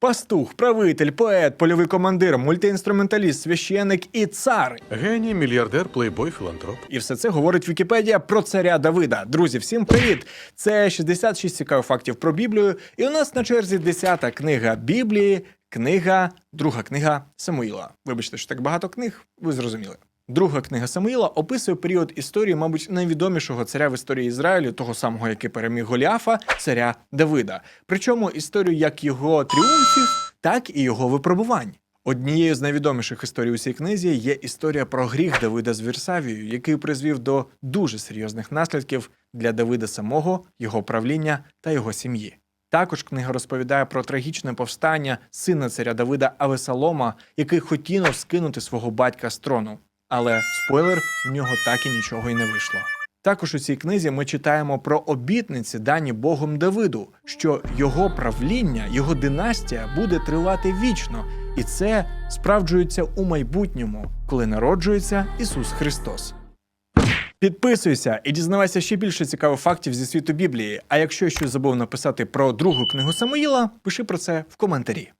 Пастух, правитель, поет, польовий командир, мультиінструменталіст, священник і цар. Геній, мільярдер, плейбой, філантроп. І все це говорить Вікіпедія про царя Давида. Друзі, всім привіт! Це 66 цікавих фактів про Біблію. І у нас на черзі 10-та книга Біблії, книга, друга книга Самуїла. Вибачте, що так багато книг, ви зрозуміли. Друга книга Самуїла описує період історії, мабуть, найвідомішого царя в історії Ізраїлю, того самого, який переміг Голіафа, царя Давида. Причому історію як його тріумфів, так і його випробувань. Однією з найвідоміших історій у цій книзі є історія про гріх Давида з Вірсавією, який призвів до дуже серйозних наслідків для Давида самого, його правління та його сім'ї. Також книга розповідає про трагічне повстання сина царя Давида Авесалома, який хотів скинути свого батька з трону. Але спойлер, в нього так і нічого й не вийшло. Також у цій книзі ми читаємо про обітниці, дані Богом Давиду, що його правління, його династія буде тривати вічно, і це справджується у майбутньому, коли народжується Ісус Христос. Підписуйся і дізнавайся ще більше цікавих фактів зі світу Біблії. А якщо щось забув написати про другу книгу Самуїла, пиши про це в коментарі.